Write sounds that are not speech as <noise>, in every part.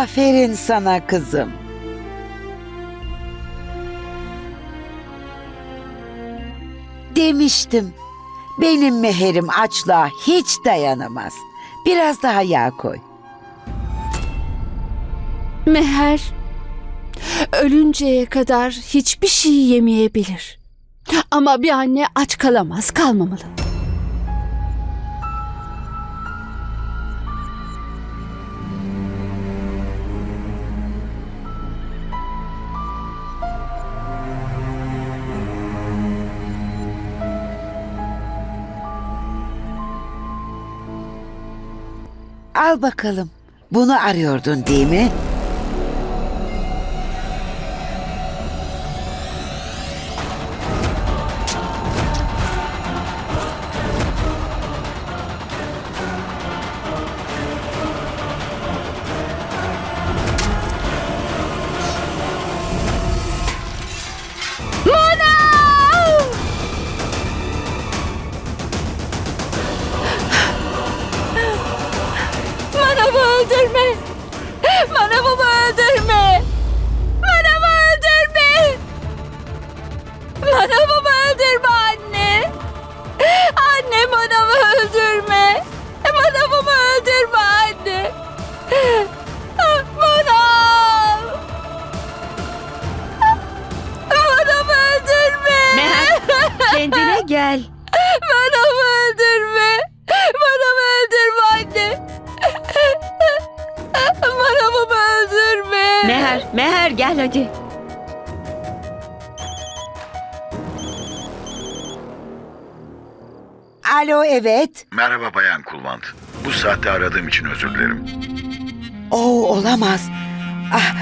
Aferin sana kızım. Demiştim. Benim meherim açlığa hiç dayanamaz. Biraz daha yağ koy. Meher ölünceye kadar hiçbir şey yemeyebilir. Ama bir anne aç kalamaz, kalmamalı. Al bakalım. Bunu arıyordun değil mi? Öldürme! Meher gel hadi. Alo evet. Merhaba Bayan Kulvant. Bu saatte aradığım için özür dilerim. Oo olamaz. Ah,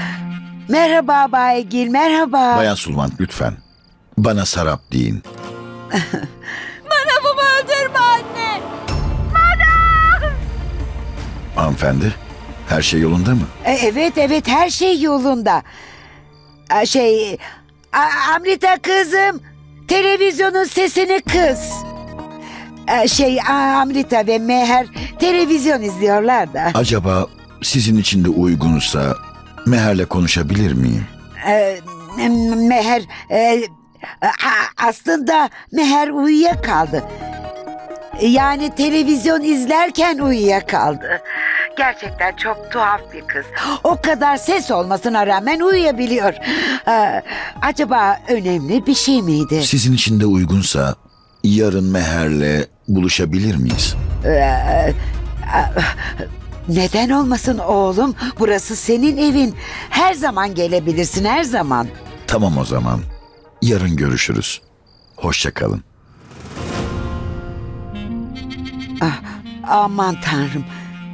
merhaba Baygil merhaba. Bayan Sulvant lütfen. Bana Sarap deyin. <laughs> Manavımı öldürme anne! Hanımefendi, her şey yolunda mı? E, evet evet her şey yolunda. E, Şey A- Amrita kızım televizyonun sesini kıs. E, Şey A- Amrita ve Meher televizyon izliyorlar da. Acaba sizin için de uygunsa Meher'le konuşabilir miyim? E, Meher e, a- aslında Meher uyuyakaldı. Yani televizyon izlerken uyuyakaldı. Gerçekten çok tuhaf bir kız. O kadar ses olmasına rağmen uyuyabiliyor. Ee, acaba önemli bir şey miydi? Sizin için de uygunsa yarın Meher'le buluşabilir miyiz? Ee, neden olmasın oğlum? Burası senin evin. Her zaman gelebilirsin her zaman. Tamam o zaman. Yarın görüşürüz. Hoşça kalın. Aman tanrım.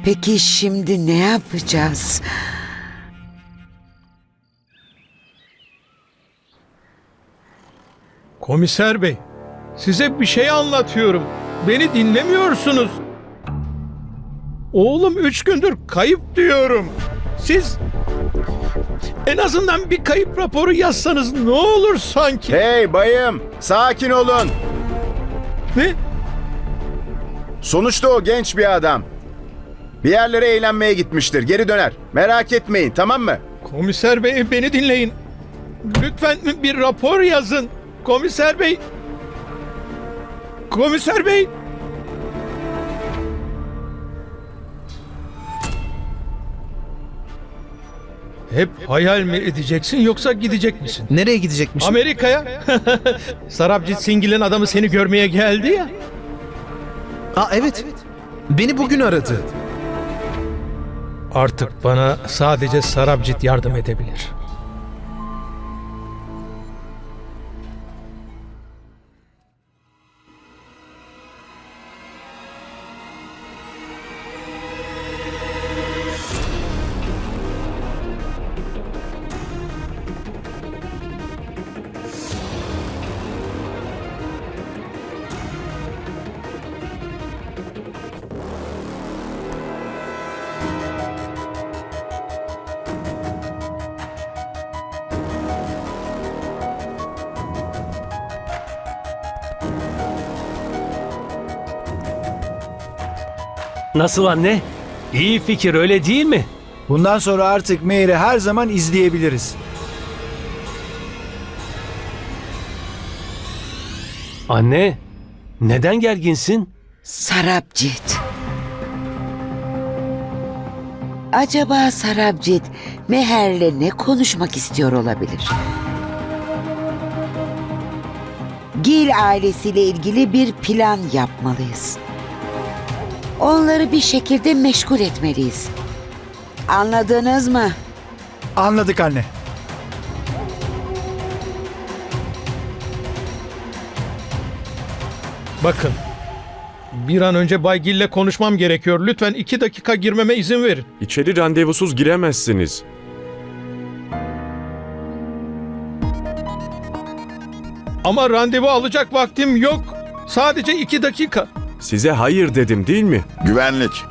Peki şimdi ne yapacağız? Komiser bey, size bir şey anlatıyorum. Beni dinlemiyorsunuz. Oğlum üç gündür kayıp diyorum. Siz en azından bir kayıp raporu yazsanız ne olur sanki. Hey bayım, sakin olun. Ne? Sonuçta o genç bir adam. Bir yerlere eğlenmeye gitmiştir. Geri döner. Merak etmeyin, tamam mı? Komiser bey beni dinleyin. Lütfen bir rapor yazın. Komiser bey. Komiser bey. Hep hayal mi edeceksin yoksa gidecek misin? Nereye gidecekmiş? Amerika'ya. <laughs> Sarabcit Singil'in adamı seni görmeye geldi ya. Aa evet. Beni bugün aradı. Artık bana sadece Sarabcit yardım edebilir. Nasıl anne? İyi fikir öyle değil mi? Bundan sonra artık Meher'i her zaman izleyebiliriz. Anne, neden gerginsin? Sarabcit. Acaba Sarabcit Meher'le ne konuşmak istiyor olabilir? Gil ailesiyle ilgili bir plan yapmalıyız. Onları bir şekilde meşgul etmeliyiz. Anladınız mı? Anladık anne. Bakın. Bir an önce Bay Gill'le konuşmam gerekiyor. Lütfen iki dakika girmeme izin verin. İçeri randevusuz giremezsiniz. Ama randevu alacak vaktim yok. Sadece iki dakika. Size hayır dedim değil mi? Güvenlik.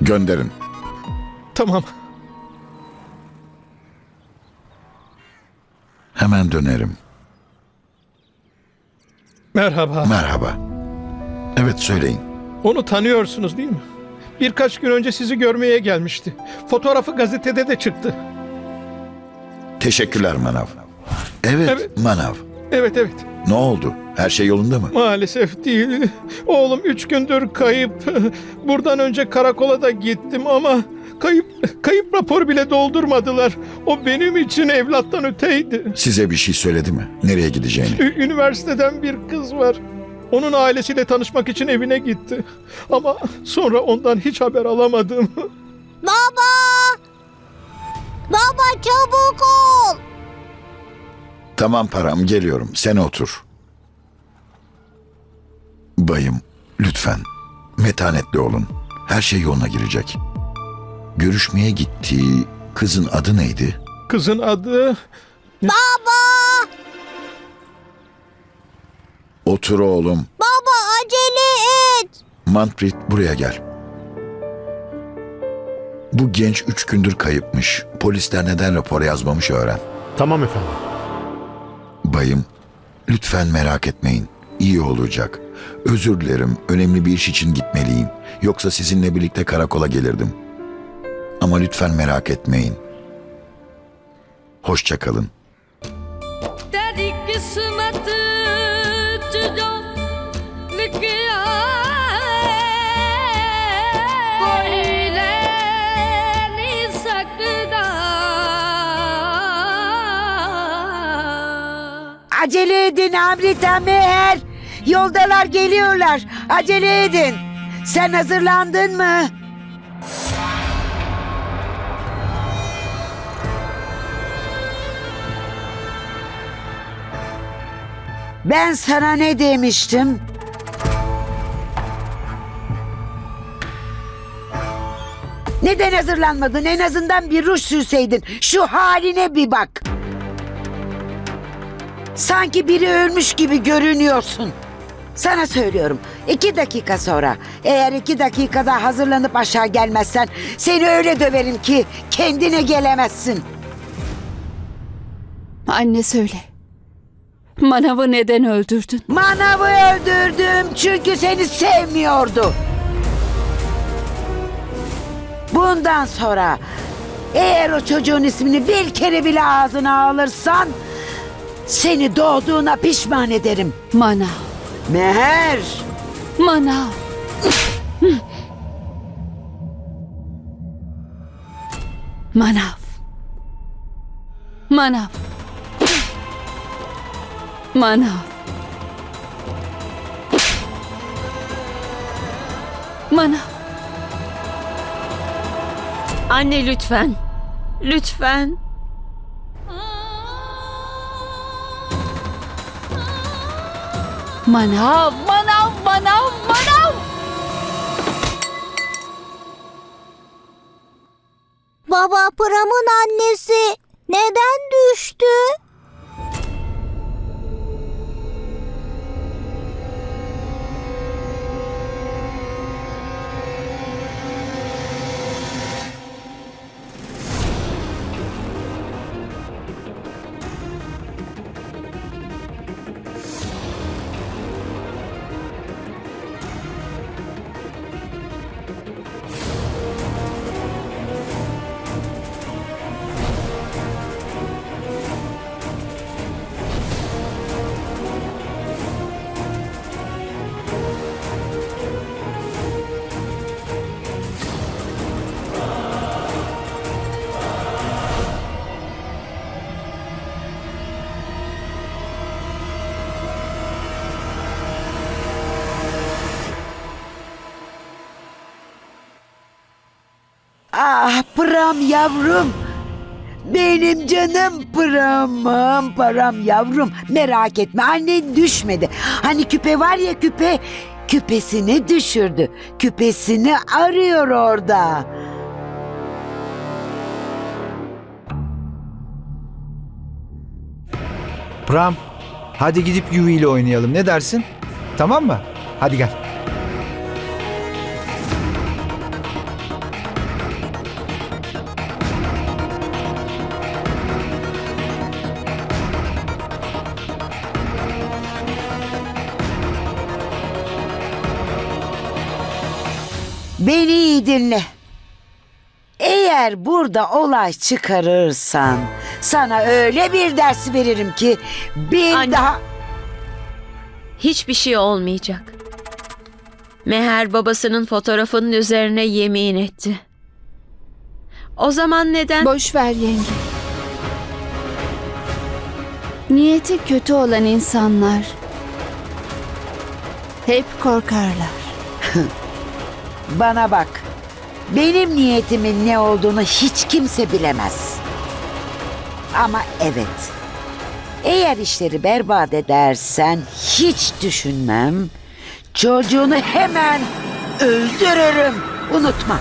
Gönderin. Tamam. Hemen dönerim. Merhaba. Merhaba. Evet söyleyin. Onu tanıyorsunuz değil mi? Birkaç gün önce sizi görmeye gelmişti. Fotoğrafı gazetede de çıktı. Teşekkürler Manav. Evet, Evet. Manav. Evet evet. Ne oldu? Her şey yolunda mı? Maalesef değil. Oğlum üç gündür kayıp. Buradan önce karakola da gittim ama kayıp kayıp raporu bile doldurmadılar. O benim için evlattan öteydi. Size bir şey söyledi mi? Nereye gideceğini? Ü- Üniversiteden bir kız var. Onun ailesiyle tanışmak için evine gitti. Ama sonra ondan hiç haber alamadım. Baba! Baba çabuk ol! Tamam param geliyorum. Sen otur. Bayım, lütfen. Metanetli olun. Her şey yoluna girecek. Görüşmeye gittiği kızın adı neydi? Kızın adı Baba! Otur oğlum. Baba acele et! Manprit buraya gel. Bu genç üç gündür kayıpmış. Polisler neden rapor yazmamış öğren. Tamam efendim. Bayım, lütfen merak etmeyin. İyi olacak. Özür dilerim, önemli bir iş için gitmeliyim. Yoksa sizinle birlikte karakola gelirdim. Ama lütfen merak etmeyin. Hoşça kalın. Acele edin Amrit Meher. Yoldalar geliyorlar. Acele edin. Sen hazırlandın mı? Ben sana ne demiştim? Neden hazırlanmadın? En azından bir ruj sürseydin. Şu haline bir bak. Sanki biri ölmüş gibi görünüyorsun. Sana söylüyorum. iki dakika sonra eğer iki dakikada hazırlanıp aşağı gelmezsen seni öyle döverim ki kendine gelemezsin. Anne söyle. Manav'ı neden öldürdün? Manavı öldürdüm çünkü seni sevmiyordu. Bundan sonra eğer o çocuğun ismini bir kere bile ağzına alırsan seni doğduğuna pişman ederim. Manav. Meher. Manav. Manav. Manav. Manav. Manav. Anne lütfen. Lütfen. Manav, manav, manav, manav. Baba Pram'ın annesi neden düştü? Ah Pram yavrum. Benim canım Pram'ım, Pram yavrum. Merak etme annen düşmedi. Hani küpe var ya küpe. Küpesini düşürdü. Küpesini arıyor orada. Pram, hadi gidip Yuvi ile oynayalım. Ne dersin? Tamam mı? Hadi gel. Beni iyi dinle. Eğer burada olay çıkarırsan sana öyle bir ders veririm ki bir Anne. daha... Hiçbir şey olmayacak. Meher babasının fotoğrafının üzerine yemin etti. O zaman neden? Boş ver yenge. Niyeti kötü olan insanlar hep korkarlar. <laughs> Bana bak. Benim niyetimin ne olduğunu hiç kimse bilemez. Ama evet. Eğer işleri berbat edersen hiç düşünmem. Çocuğunu hemen öldürürüm. Unutma.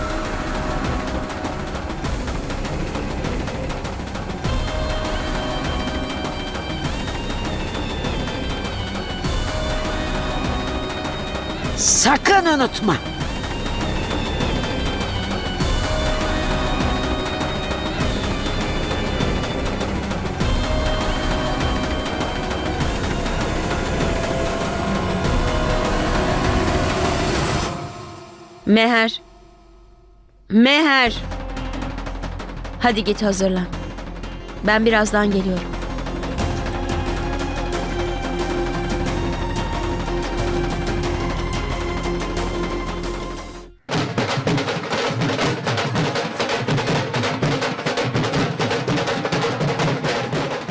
Sakın unutma. Meher. Meher. Hadi git hazırlan. Ben birazdan geliyorum.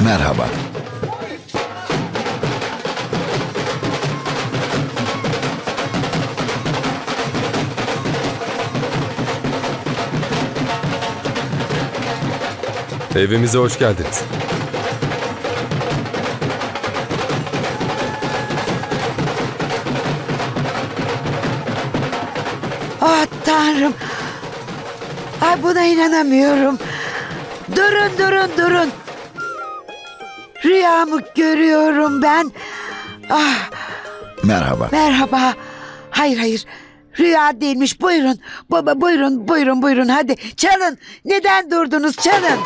Merhaba. Evimize hoş geldiniz. Ah Tanrım. Ay buna inanamıyorum. Durun durun durun. Rüyamı görüyorum ben. Ah Merhaba. merhaba. Hayır hayır. Rüya değilmiş. Buyurun. Baba buyurun buyurun buyurun hadi çalın. Neden durdunuz çalın.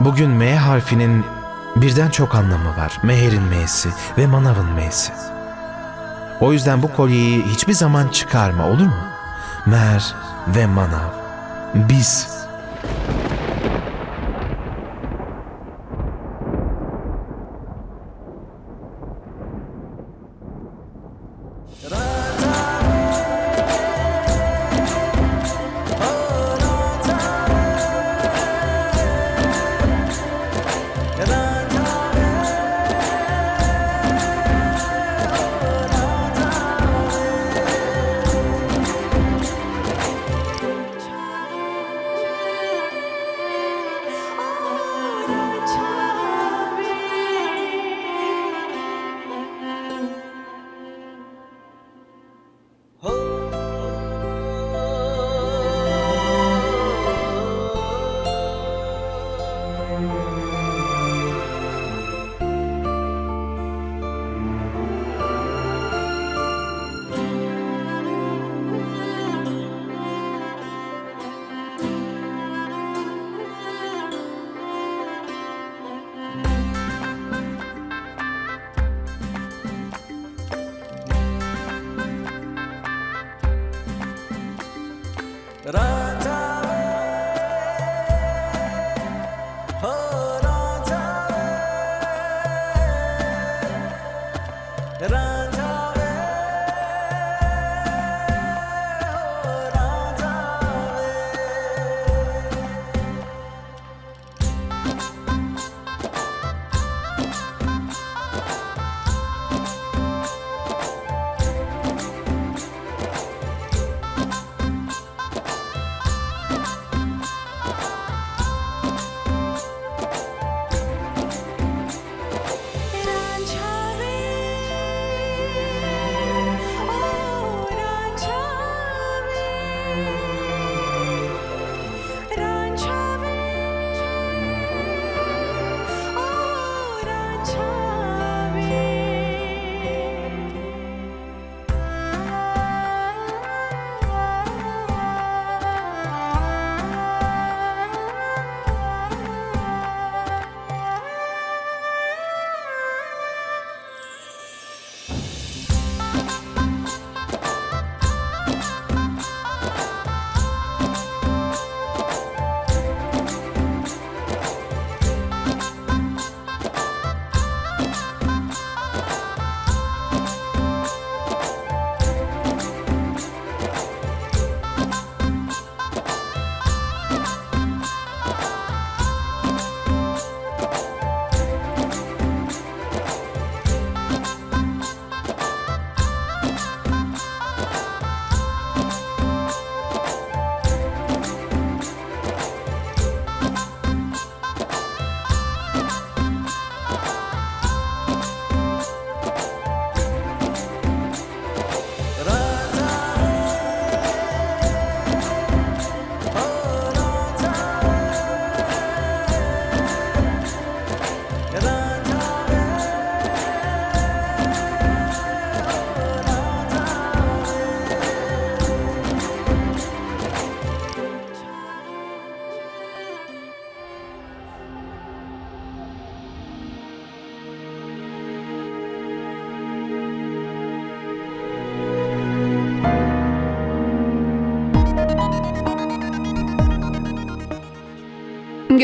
Bugün M harfinin birden çok anlamı var. Meher'in M'si ve Manav'ın M'si. O yüzden bu kolyeyi hiçbir zaman çıkarma olur mu? Meher ve Manav. Biz.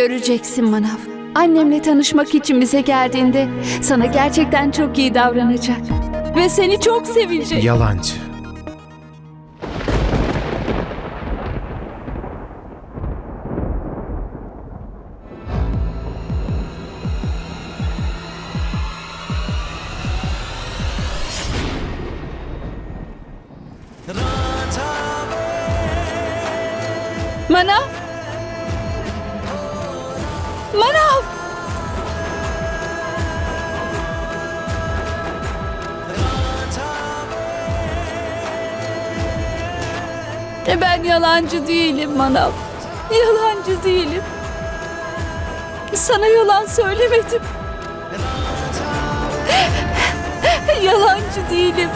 Göreceksin Manav. Annemle tanışmak için bize geldiğinde sana gerçekten çok iyi davranacak. Ve seni çok sevecek. Yalancı. Manav! Yalancı değilim Manav. Yalancı değilim. Sana yalan söylemedim. <laughs> Yalancı değilim.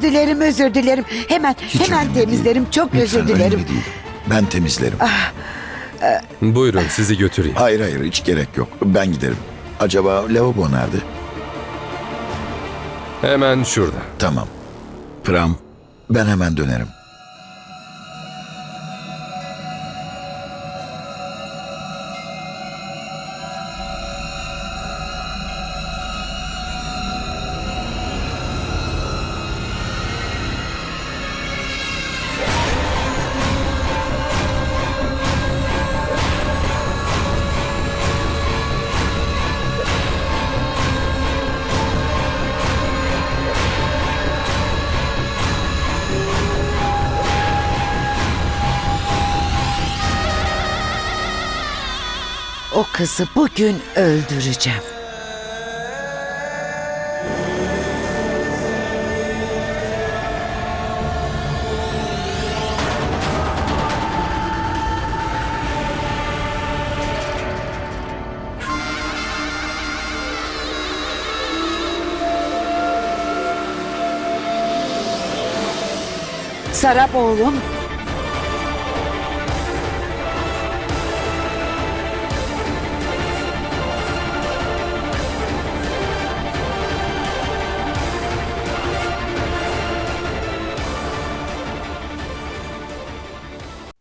Özür dilerim, özür dilerim. Hemen, Hiç hemen önemli değil. temizlerim. Çok Lütfen, özür dilerim. değil. Ben temizlerim. Buyurun sizi götüreyim. Hayır hayır hiç gerek yok. Ben giderim. Acaba lavabo nerede? Hemen şurada. Tamam. Pram, ben hemen dönerim. Kızı bugün öldüreceğim. Sarap oğlum.